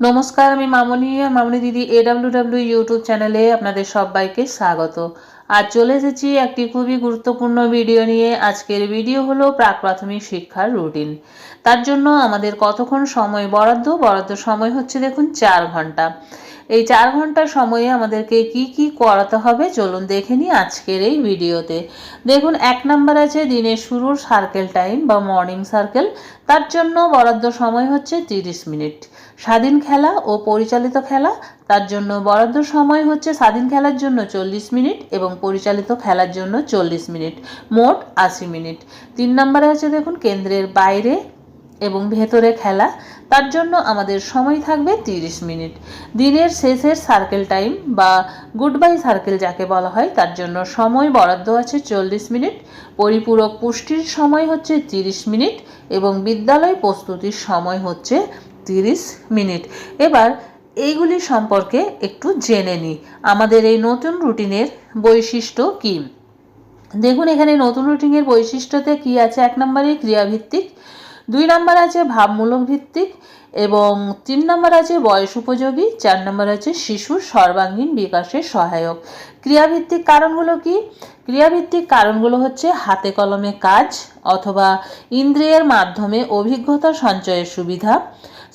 নমস্কার, আমি মামনি আর মামনি দিদি এডাব্লিউ ডাব্লিউ ইউটিউব চ্যানেলে আপনাদের সবাইকে স্বাগত। আর চলে এসেছি একটি খুবই গুরুত্বপূর্ণ ভিডিও নিয়ে। আজকের ভিডিও হলো প্রাক প্রাথমিক শিক্ষার রুটিন তার জন্য আমাদের কতক্ষণ সময় বরাদ্দ? বরাদ্দ সময় হচ্ছে দেখুন চার ঘণ্টা। এই চার ঘণ্টা সময়ে আমাদেরকে কি কি করাতে হবে চলুন দেখে নিই আজকের এই ভিডিওতে। দেখুন, এক নাম্বার আছে দিনের শুরুর সার্কেল টাইম বা মর্নিং সার্কেল। তার জন্য বরাদ্দ সময় হচ্ছে তিরিশ মিনিট। স্বাধীন খেলা ও পরিচালিত খেলা। তার জন্য বরাদ্দ সময় হচ্ছে স্বাধীন খেলার জন্য চল্লিশ মিনিট এবং পরিচালিত খেলার জন্য চল্লিশ মিনিট। মোট আশি মিনিট। তিন নম্বরে আছে দেখুন, কেন্দ্রের বাইরে এবং ভেতরে খেলা, তার জন্য আমাদের সময় থাকবে তিরিশ মিনিট। দিনের শেষের সার্কেল টাইম বা গুড বাই সার্কেল যাকে বলা হয়, তার জন্য সময় বরাদ্দ আছে চল্লিশ মিনিট। পরিপূরক পুষ্টির সময় হচ্ছে তিরিশ মিনিট এবং বিদ্যালয় প্রস্তুতির সময় হচ্ছে তিরিশ মিনিট। এবার এইগুলি সম্পর্কে একটু জেনে নিই আমাদের এই নতুন রুটিনের বৈশিষ্ট্য কী? দেখুন, এখানে নতুন রুটিনের বৈশিষ্ট্যতে কি আছে? এক নম্বরে ক্রিয়াভিত্তিক দুই নম্বর আছে ভাবমূলক ভিত্তিক এবং তিন নম্বর আছে বয়স উপযোগী, চার নম্বর আছে শিশুর সর্বাঙ্গীন বিকাশের সহায়ক। ক্রিয়াভিত্তিক কারণগুলো কি? ক্রিয়াভিত্তিক কারণগুলো হচ্ছে হাতে কলমে কাজ অথবা ইন্দ্রিয়ের মাধ্যমে অভিজ্ঞতা সঞ্চয়ের সুবিধা,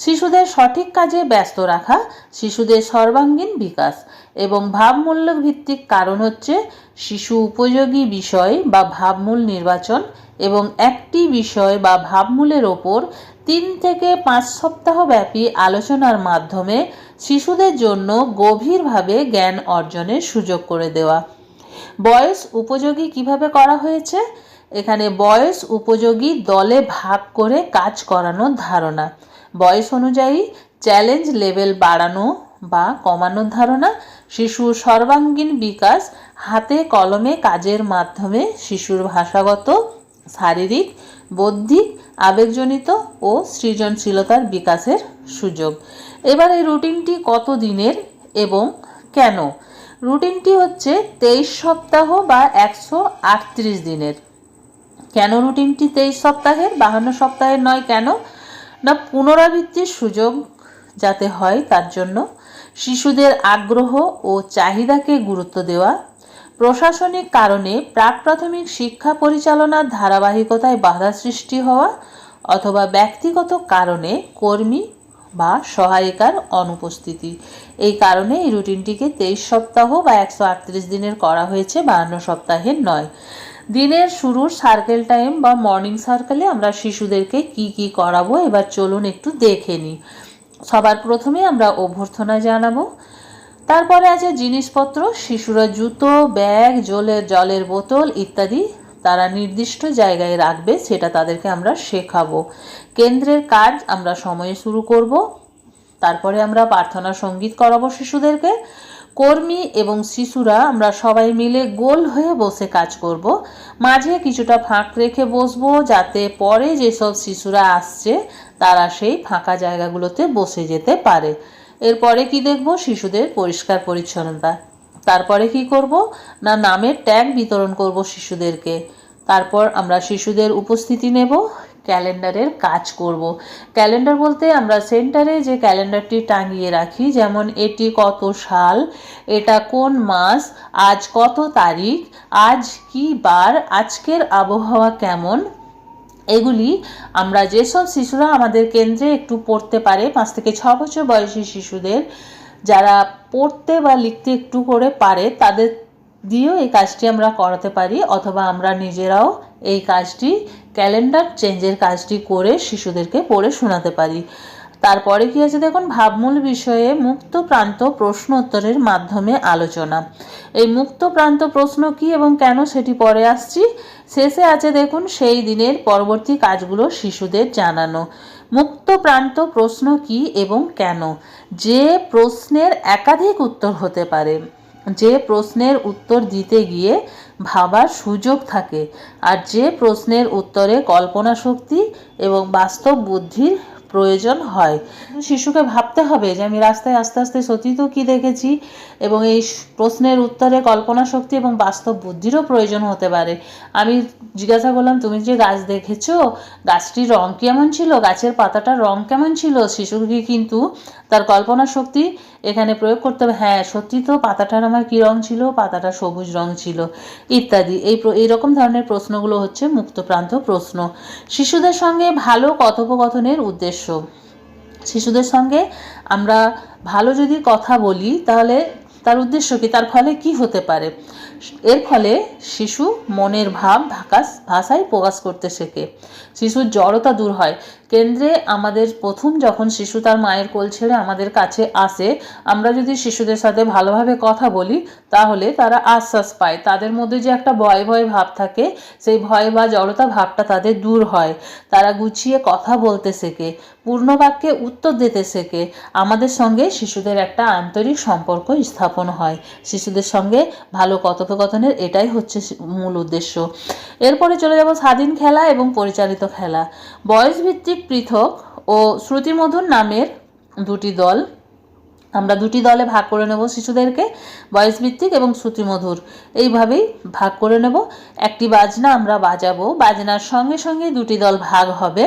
শিশুদের সঠিক কাজে ব্যস্ত রাখা, শিশুদের সর্বাঙ্গীন বিকাশ। এবং ভাবমূল্য ভিত্তিক কারণ হচ্ছে শিশু উপযোগী বিষয় বা ভাবমূল নির্বাচন এবং একটি বিষয় বা ভাবমূলের ওপর তিন থেকে পাঁচ সপ্তাহ ব্যাপী আলোচনার মাধ্যমে শিশুদের জন্য গভীরভাবে জ্ঞান অর্জনের সুযোগ করে দেওয়া। বয়স উপযোগী কীভাবে করা হয়েছে? এখানে বয়স উপযোগী দলে ভাগ করে কাজ করানোর ধারণা। বয়স অনুযায়ী চ্যালেঞ্জ লেভেল বাড়ানো বা কমানোর ধারণা শিশুর সর্বাঙ্গীন বিকাশ, হাতে কলমে কাজের মাধ্যমে শিশুর ভাষাগত, শারীরিক, বৌদ্ধিক, আবেগজনিত ও সৃজনশীলতার বিকাশের সুযোগ। এবার এই রুটিনটি কত দিনের এবং কেন? রুটিনটি হচ্ছে তেইশ সপ্তাহ বা একশো আটত্রিশ দিনের। কেন রুটিনটি তেইশ সপ্তাহের? বাহান্ন সপ্তাহের নয় কেন? না, পুনরাবৃত্তির সুযোগ যাতে হয় তার জন্য শিশুদের আগ্রহ ও চাহিদাকে গুরুত্ব দেওয়া, প্রশাসনিক কারণে প্রাক প্রাথমিক শিক্ষা পরিচালনার ধারাবাহিকতায় বাধা সৃষ্টি হওয়া অথবা ব্যক্তিগত কারণে কর্মী বা সহায়িকার অনুপস্থিতি। এই কারণে এই রুটিনটিকে তেইশ সপ্তাহ বা একশো আটত্রিশ দিনের করা হয়েছে বাহান্ন সপ্তাহের নয়। দিনের শুরুর সার্কেল টাইম বা মর্নিং সার্কেলে আমরা শিশুদেরকে কি কি করাবো, এবার চলুন একটু দেখে নিই। সবার প্রথমে আমরা অভ্যর্থনা জানাব। তারপরে আছে জিনিসপত্র, শিশুরা জুতো, ব্যাগ, জলের জলের বোতল ইত্যাদি তারা নির্দিষ্ট জায়গায় রাখবে, সেটা তাদেরকে আমরা শেখাবো। কেন্দ্রের কাজ আমরা সময়ে শুরু করব। তারপরে আমরা প্রার্থনা সংগীত করাবো শিশুদেরকে। কর্মী এবং শিশুরা আমরা সবাই মিলে গোল হয়ে বসে কাজ করব। মাঝে কিছুটা ফাঁক রেখে বসবো যাতে পরে যেসব শিশুরা আসছে তারা সেই ফাঁকা জায়গাগুলোতে বসে যেতে পারে। এরপরে কি দেখব? শিশুদের পরিষ্কার পরিচ্ছন্নতা। তারপরে কি করব? না, নামের ট্যাগ বিতরণ করব শিশুদেরকে। তারপর আমরা শিশুদের উপস্থিতি নেব, ক্যালেন্ডারের কাজ করব। ক্যালেন্ডার বলতে আমরা সেন্টারে যে ক্যালেন্ডারটি টাঙিয়ে রাখি, যেমন এটি কত সাল, এটা কোন মাস, আজ কত তারিখ, আজ কি বার, আজকের আবহাওয়া কেমন এগুলি আমরা যেসব শিশুরা আমাদের কেন্দ্রে একটু পড়তে পারে, পাঁচ থেকে ছ বছর বয়সী শিশুদের, যারা পড়তে বা লিখতে একটু করে পারে, তাদের দিয়েও এই কাজটি আমরা করাতে পারি, অথবা আমরা নিজেরাও এই কাজটি, ক্যালেন্ডার চেঞ্জের কাজটি করে শিশুদেরকে পড়ে শোনাতে পারি। তারপরে কি আছে দেখুন? ভাবমূল বিষয়ে মুক্ত প্রান্ত প্রশ্ন উত্তরের মাধ্যমে আলোচনা। এই মুক্ত প্রান্ত প্রশ্ন কি এবং কেন সেটি পরে আসছি? শেষে আছে দেখুন, সেই দিনের পরবর্তী কাজগুলো শিশুদের জানানো। মুক্ত প্রান্ত প্রশ্ন কি এবং কেন? যে প্রশ্নের একাধিক উত্তর হতে পারে। যে প্রশ্নের উত্তর দিতে গিয়ে ভাবার সুযোগ থাকে। আর যে প্রশ্নের উত্তরে কল্পনা শক্তি এবং বাস্তব বুদ্ধির প্রয়োজন হয়। শিশুকে ভাবতে হবে যে আমি রাস্তায় আস্তে আস্তে সতীত কি দেখেছি এবং এই প্রশ্নের উত্তরে কল্পনা শক্তি এবং বাস্তব বুদ্ধিরও প্রয়োজন হতে পারে। আমি জিজ্ঞাসা করলাম, তুমি যে গাছ দেখেছ, গাছটির রং কেমন ছিল? গাছের পাতাটার রং কেমন ছিল? শিশুকে কিন্তু তার কল্পনা শক্তি এখানে প্রয়োগ করতে হবে। হ্যাঁ সত্যি তো পাতাটার আমার কী রং ছিল? পাতাটা সবুজ রং ছিল। ইত্যাদি। এই এইরকম ধরনের প্রশ্নগুলো হচ্ছে মুক্তপ্রান্ত প্রশ্ন। শিশুদের সঙ্গে ভালো কথোপকথনের উদ্দেশ্য শিশুদের সঙ্গে আমরা ভালো যদি কথা বলি, তাহলে তার উদ্দেশ্য কি? তার ফলে কি হতে পারে? এর ফলে শিশু মনের ভাব ভাকাস ভাষায় প্রকাশ করতে শেখে। শিশুর জড়তা দূর হয়। কেন্দ্রে আমাদের প্রথম যখন শিশু তার মায়ের কোল ছেড়ে আমাদের কাছে আসে, আমরা যদি শিশুদের সাথে ভালোভাবে কথা বলি, তাহলে তারা আশ্বাস পায়। তাদের মধ্যে যে একটা ভয় ভয় ভাব থাকে, সেই ভয় বা জড়তা ভাবটা তাদের দূর হয়। তারা গুছিয়ে কথা বলতে শেখে, পূর্ণ বাক্যে উত্তর দিতে শেখে। আমাদের সঙ্গে শিশুদের একটা আন্তরিক সম্পর্ক স্থাপন হয়। শিশুদের সঙ্গে ভালো কথোপকথনের এটাই হচ্ছে মূল উদ্দেশ্য। এরপরে চলে যাব স্বাধীন খেলা এবং পরিচালিত খেলা। বয়সভিত্তিক পৃথক ও শ্রুতিমধুর নামের দুটি দল। আমরা দুটি দলে ভাগ করে নেব শিশুদেরকে, বয়সভিত্তিক এবং শ্রুতিমধুর। এইভাবেই ভাগ করে নেব। একটি বাজনা আমরা বাজাবো। বাজনার সঙ্গে সঙ্গে দুটি দল ভাগ হবে।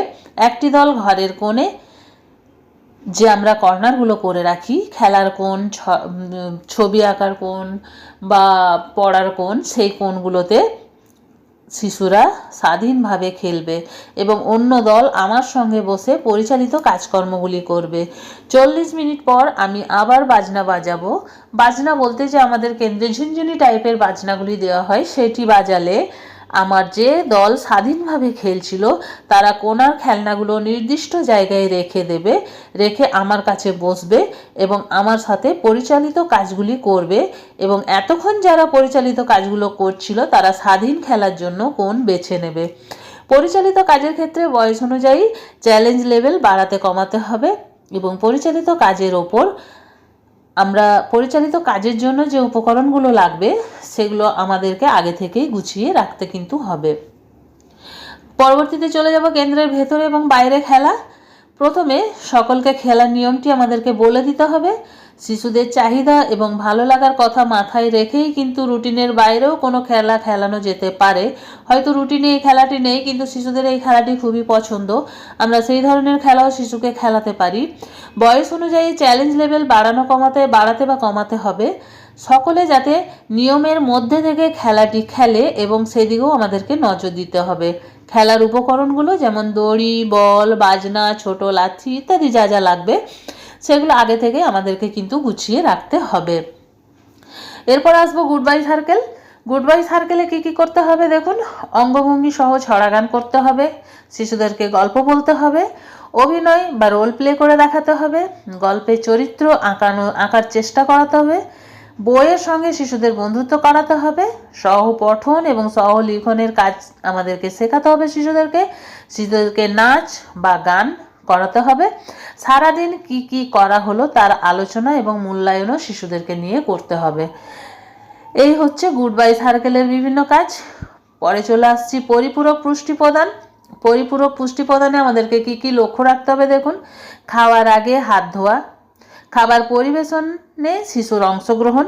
একটি দল ঘরের কোণে যে আমরা কর্নারগুলো করে রাখি, খেলার ছ- ছবি আঁকার কোণ বা পড়ার কোণ, সেই কোণগুলোতে শিশুরা স্বাধীনভাবে খেলবে এবং অন্য দল আমার সঙ্গে বসে পরিচালিত কাজকর্মগুলি করবে। চল্লিশ মিনিট পর আমি আবার বাজনা বাজাবো। বাজনা বলতে যে আমাদের কেন্দ্রে ঝুনঝুনি টাইপের বাজনাগুলি দেওয়া হয়, সেটি বাজালে আমার যে দল স্বাধীনভাবে খেলছিল, তারা কোনার খেলনাগুলো নির্দিষ্ট জায়গায় রেখে দেবে, রেখে আমার কাছে বসবে এবং আমার সাথে পরিচালিত কাজগুলি করবে এবং এতক্ষণ যারা পরিচালিত কাজগুলো করছিল, তারা স্বাধীন খেলার জন্য কোন বেছে নেবে। পরিচালিত কাজের ক্ষেত্রে বয়স অনুযায়ী চ্যালেঞ্জ লেভেল বাড়াতে কমাতে হবে এবং পরিচালিত কাজের ওপর আমরা পরিচালিত কাজের জন্য যে উপকরণগুলো লাগবে, সেগুলো আমাদেরকে আগে থেকেই গুছিয়ে রাখতে কিন্তু হবে। পরবর্তীতে চলে যাব কেন্দ্রের ভেতরে এবং বাইরে খেলা। প্রথমে সকলকে খেলার নিয়মটি আমাদেরকে বলে দিতে হবে। শিশুদের চাহিদা এবং ভালো লাগার কথা মাথায় রেখেই কিন্তু রুটিনের বাইরেও কোনো খেলা খেলানো যেতে পারে। হয়তো রুটিনে এই খেলাটি নেই, কিন্তু শিশুদের এই খেলাটি খুবই পছন্দ। আমরা সেই ধরনের খেলাও শিশুকে খেলাতে পারি। বয়স অনুযায়ী চ্যালেঞ্জ লেভেল বাড়ানো কমাতে, বাড়াতে বা কমাতে হবে। সকলে যাতে নিয়মের মধ্যে থেকে খেলাটি খেলে এবং সেদিকেও আমাদেরকে নজর দিতে হবে। খেলার উপকরণগুলো যেমন দড়ি, বল, বাজনা, ছোট লাঠি ইত্যাদি যা যা লাগবে সেগুলো আগে থেকে আমাদেরকে কিন্তু গুছিয়ে রাখতে হবে। এরপর আসব goodbye circle goodbye সার্কেলে কী কী করতে হবে দেখুন? অঙ্গভঙ্গি সহ ছড়া গান করতে হবে, শিশুদেরকে গল্প বলতে হবে, অভিনয় বা রোল প্লে করে দেখাতে হবে, গল্পে চরিত্র আঁকানো, আঁকার চেষ্টা করাতে হবে, বইয়ের সঙ্গে শিশুদের বন্ধুত্ব করাতে হবে, সহ পঠন এবং সহ লিখনের কাজ আমাদেরকে শেখাতে হবে শিশুদেরকে। শিশুদেরকে নাচ বা গান করাতে হবে। সারাদিন কি কি করা হলো তার আলোচনা এবং মূল্যায়নও শিশুদেরকে নিয়ে করতে হবে। এই হচ্ছে গুড বাই সার্কেলের বিভিন্ন কাজ। পরে চলে আসছি পরিপূরক পুষ্টি প্রদান পরিপূরক পুষ্টি প্রদানে আমাদেরকে কি কি লক্ষ্য রাখতে হবে দেখুন। খাওয়ার আগে হাত ধোয়া, খাবার পরিবেশনে শিশুর অংশগ্রহণ।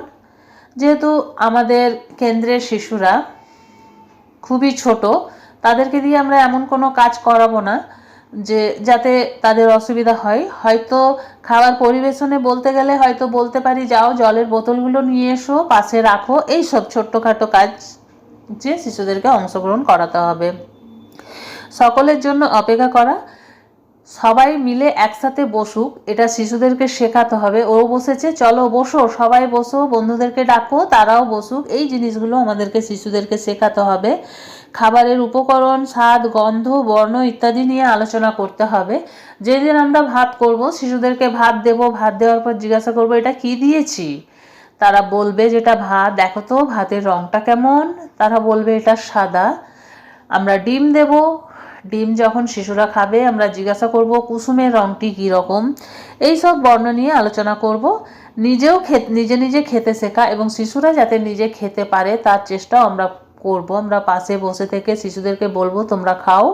যেহেতু আমাদের কেন্দ্রের শিশুরা খুবই ছোট, তাদেরকে দিয়ে আমরা এমন কোনো কাজ করাবো না। যে যাতে তাদের অসুবিধা হয়। হয়তো খাবার পরিবেশনে বলতে গেলে হয়তো বলতে পারি, যাও জলের বোতলগুলো নিয়ে এসো, পাশে রাখো এই সব ছোট্টখাটো কাজ যে শিশুদেরকে অংশগ্রহণ করাতে হবে। সকলের জন্য অপেক্ষা করা সবাই মিলে একসাথে বসুক, এটা শিশুদেরকে শেখাতে হবে। ও বসেছে, চলো বসো, সবাই বসো, বন্ধুদেরকে ডাকো, তারাও বসুক। এই জিনিসগুলো আমাদেরকে শিশুদেরকে শেখাতে হবে। খাবারের উপকরণ, স্বাদ, গন্ধ, বর্ণ ইত্যাদি নিয়ে আলোচনা করতে হবে। যেদিন আমরা ভাত করব, শিশুদেরকে ভাত দেব, ভাত দেওয়ার পর জিজ্ঞাসা করব, এটা কি দিয়েছি? তারা বলবে, যেটা ভাত। দেখো তো, ভাতের রংটা কেমন। তারা বলবে, এটা সাদা। আমরা ডিম দেব ডিম যখন শিশুরা খাবে, আমরা জিজ্ঞাসা করব, কুসুমের রংটি কী রকম? এই সব বর্ণ নিয়ে আলোচনা করব। নিজেও খে নিজে নিজে খেতে শেখা এবং শিশুরা যাতে নিজে খেতে পারে, তার চেষ্টাও আমরা করব। আমরা পাশে বসে থেকে শিশুদেরকে বলব, তোমরা খাও।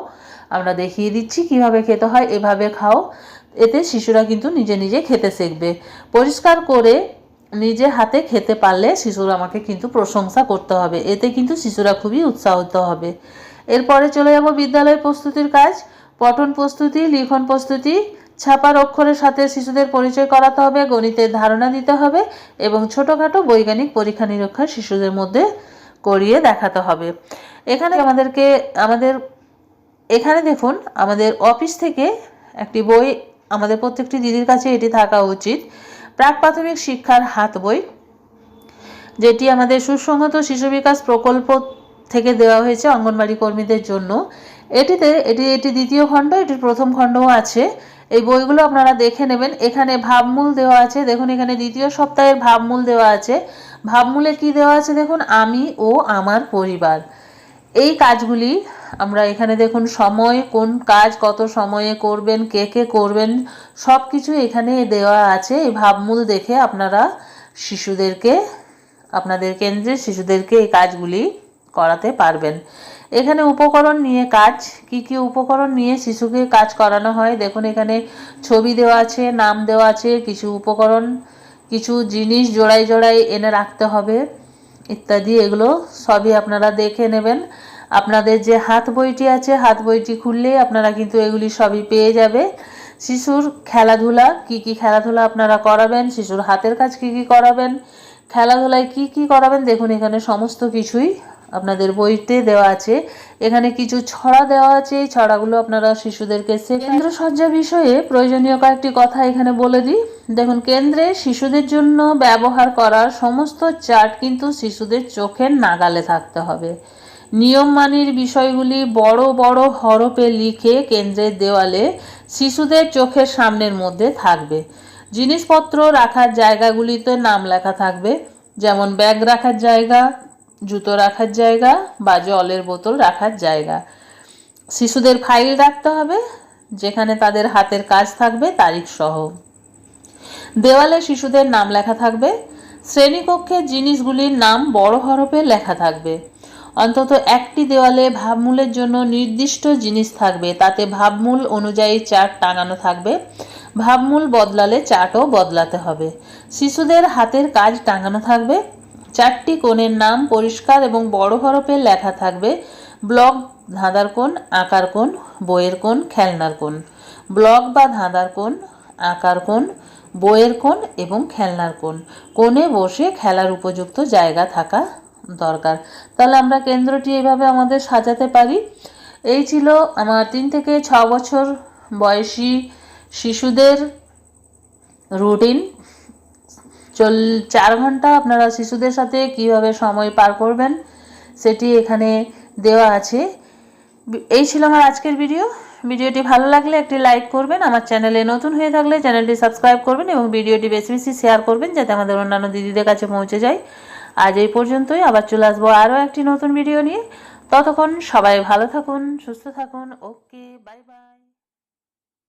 আমরা দেখিয়ে দিচ্ছি কীভাবে খেতে হয়, এভাবে খাও। এতে শিশুরা কিন্তু নিজে নিজে খেতে শিখবে। পরিষ্কার করে নিজে হাতে খেতে পারলে শিশুরা আমাকে কিন্তু প্রশংসা করতে হবে। এতে কিন্তু শিশুরা খুবই উৎসাহিত হবে। এরপরে চলে যাব বিদ্যালয় প্রস্তুতির কাজ। পঠন প্রস্তুতি, লিখন প্রস্তুতি, ছাপার অক্ষরের সাথে শিশুদের পরিচয় করাতে হবে, গণিতের ধারণা দিতে হবে এবং ছোটোখাটো বৈজ্ঞানিক পরীক্ষা নিরীক্ষা শিশুদের মধ্যে করিয়ে দেখাতে হবে। এখানে আমাদেরকে, আমাদের, এখানে দেখুন, আমাদের অফিস থেকে একটি বই, আমাদের প্রত্যেকটি দিদির কাছে এটি থাকা উচিত। প্রাক প্রাথমিক শিক্ষার হাত বই, যেটি আমাদের সুসংহত শিশু বিকাশ প্রকল্প থেকে দেওয়া হয়েছে অঙ্গনবাড়ি কর্মীদের জন্য। এটিতে, এটি এটি দ্বিতীয় খণ্ড, এটির প্রথম খণ্ডও আছে। এই বইগুলো আপনারা দেখে নেবেন। এখানে ভাবমূল দেওয়া আছে। দেখুন, এখানে দ্বিতীয় সপ্তাহের ভাবমূল দেওয়া আছে। ভাবমূলে কি দেওয়া আছে? দেখুন, আমি ও আমার পরিবার। এই কাজগুলি আমরা এখানে দেখুন, সময়, কোন কাজ, কত সময়ে করবেন, কে কে করবেন সব কিছু এখানে দেওয়া আছে। এই ভাবমূল দেখে আপনারা শিশুদেরকে, আপনাদের কেন্দ্রে শিশুদেরকে এই কাজগুলি করাতে পারবেন। এখানে উপকরণ নিয়ে কাজ, কি কি উপকরণ নিয়ে শিশুকে কাজ করানো হয়, দেখুন এখানে ছবি দেওয়া আছে, নাম দেওয়া আছে, কিছু উপকরণ, কিছু জিনিস জোড়ায় জোড়ায় এনে রাখতে হবে, ইত্যাদি, এগুলো সবই আপনারা দেখে নেবেন। আপনাদের যে হাত বইটি আছে, হাত বইটি খুললেই আপনারা কিন্তু এগুলি সবই পেয়ে যাবে। শিশুর খেলাধুলা, কি কি খেলাধুলা আপনারা করাবেন, শিশুর হাতের কাজ কি কি করাবেন, খেলাধুলায় কি কি করাবেন, দেখুন এখানে সমস্ত কিছুই আপনাদের বইতে দেওয়া আছে। এখানে কিছু ছড়া দেওয়া আছে। এই ছড়াগুলো আপনারা শিশুদেরকে। কেন্দ্র সজ্জা বিষয়ে প্রয়োজনীয় কয়েকটি কথা এখানে বলে দিই। দেখুন, কেন্দ্রে শিশুদের জন্য ব্যবহার করার সমস্ত চার্ট কিন্তু শিশুদের চোখের নাগালে থাকতে হবে। নিয়ম মানির বিষয়গুলি বড় বড় হরপে লিখে কেন্দ্রের দেওয়ালে শিশুদের চোখের সামনের মধ্যে থাকবে। জিনিসপত্র রাখার জায়গাগুলিতে নাম লেখা থাকবে। যেমন, ব্যাগ রাখার জায়গা জুতো রাখার জায়গা বা জলের বোতল রাখার জায়গা। শিশুদের ফাইল রাখতে হবে, যেখানে তাদের হাতের কাজ থাকবে তারিখ সহ দেওয়ালে শিশুদের নাম লেখা থাকবে শ্রেণীকক্ষের জিনিসগুলির নাম বড় হরফে লেখা থাকবে। অন্তত একটি দেওয়ালে ভাবমূলের জন্য নির্দিষ্ট জিনিস থাকবে, তাতে ভাবমূল অনুযায়ী চার্ট টাঙানো থাকবে। ভাবমূল বদলালে চার্টও বদলাতে হবে। শিশুদের হাতের কাজ টাঙানো থাকবে চারটি কোণের নাম পরিষ্কার এবং বড় হরফে লেখা থাকবে ব্লক ধাঁধার কোণ, আকার কোণ, বইয়ের কোণ, খেলনার কোণ। ব্লক বা ধাঁধার কোণ, আকার কোণ, বইয়ের কোণ এবং খেলনার কোণ। কোণে বসে খেলার উপযুক্ত জায়গা থাকা দরকার। তাহলে আমরা কেন্দ্রটি এভাবে আমাদের সাজাতে পারি। এই ছিল আমার তিন থেকে ছ বছর বয়সী শিশুদের রুটিন। চল, চার ঘণ্টা আপনারা শিশুদের সাথে কীভাবে সময় পার করবেন, সেটি এখানে দেওয়া আছে। এই ছিল আমার আজকের ভিডিও। ভিডিওটি ভালো লাগলে একটি লাইক করবেন, আমার চ্যানেলে নতুন হয়ে থাকলে চ্যানেলটি সাবস্ক্রাইব করবেন এবং ভিডিওটি বেশি বেশি শেয়ার করবেন যাতে আমাদের অন্যান্য দিদিদের কাছে পৌঁছে যায়। আজ এই পর্যন্তই, আবার চলে আসব আরও একটি নতুন ভিডিও নিয়ে। ততক্ষণ সবাই ভালো থাকুন, সুস্থ থাকুন, ওকে, বাই বাই।